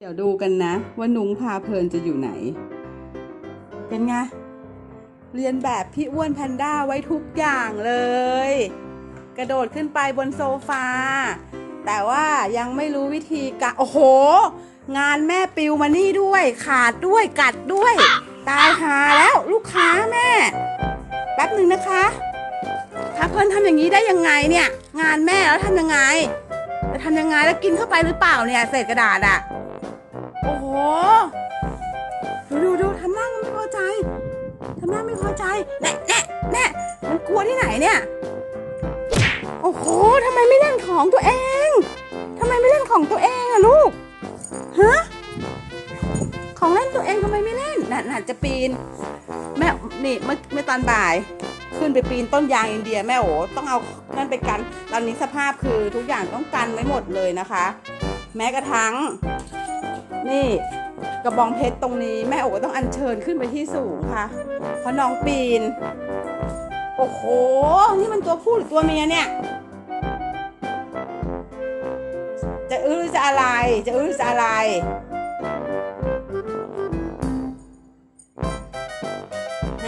เดี๋ยวดูกันนะ ว่านุ้งพาเพลินจะอยู่ไหน เป็นไง เรียนแบบพี่อ้วนแพนด้าไว้ทุกอย่างเลย กระโดดขึ้นไปบนโซฟา แต่ว่ายังไม่รู้วิธีกะโอ้โห งานแม่ปิวมานี่ด้วย ขาดด้วยกัดด้วย ตายหาแล้วลูกค้าแม่ แป๊บหนึ่งนะคะถ้าเพิ่นทำอย่างนี้ได้ยังไงเนี่ย งานแม่แล้วทำยังไงจะทำยังไงแล้วกินเข้าไปหรือเปล่าเนี่ยเศษกระดาษอะ ดูดูดูทำหน้ามันไม่พอใจทำหน้าไม่พอใจแน่แน่แน่มันกลัวที่ไหนเนี่ย โอ้โหทำไมไม่เล่นของตัวเองทำไมไม่เล่นของตัวเองอะลูกฮะของเล่นตัวเองทำไมไม่เล่นน่ะน่ะจะปีน แม่นี่เมื่อเมื่อตอนบ่าย ขึ้นไปปีนต้นยางอินเดียแม่โอต้องเอานั่นไปกัน ตอนนี้สภาพคือทุกอย่างต้องกันไว้หมดเลยนะคะ แม้กระทั่ง นี่กระบองเพชรตรงนี้แม่โอต้องอัญเชิญขึ้นไปที่สูงค่ะ เพราะน้องปีน โอ้โห นี่มันตัวผู้หรือตัวเมียเนี่ย จะอื้อหรือจะอะไร จะอื้อหรือจะอะไร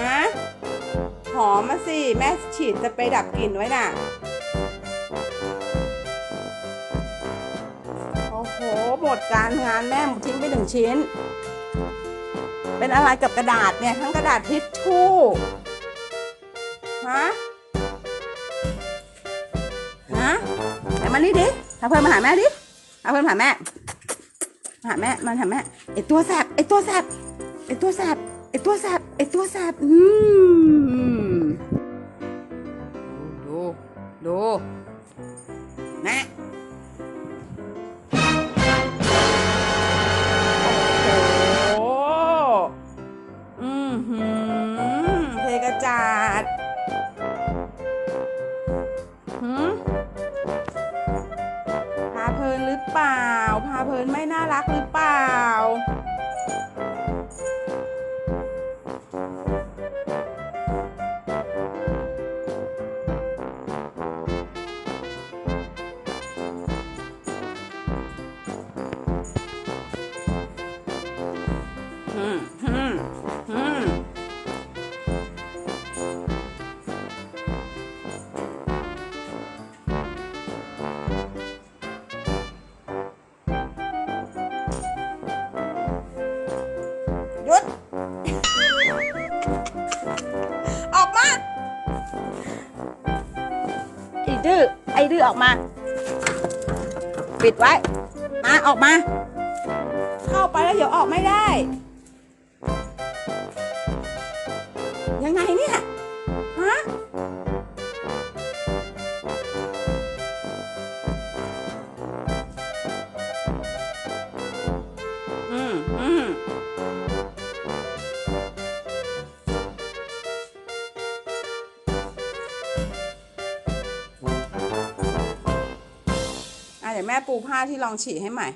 ฮะ หอมมาสิ แม่ฉีดสเปดับกลิ่นไว้น่ะ มดการงานแม่ทิ้งไปหนึ่งชิ้น เป็นอะไรกับกระดาษเนี่ย ทั้งกระดาษทิชชู่ฮะฮะไหนมานี่ดิพาเพื่อนมาหาแม่ดิพาเพื่อนมาหาแม่มาหาแม่มาหาแม่ไอตัวแสบไอตัวแสบไอตัวแสบไอตัวแสบไอตัวแสบอืม จาดหืมพาเพลินหรือเปล่า พาเพลินไม่น่ารักหรือเปล่าอื ดื้อไอ้ดื้อออกมา ปิดไว้ มาออกมา เข้าไปแล้วเดี๋ยวออกไม่ได้ ยังไงเนี่ย แม่ปูผ้าที่ลองฉี่ให้ใหม่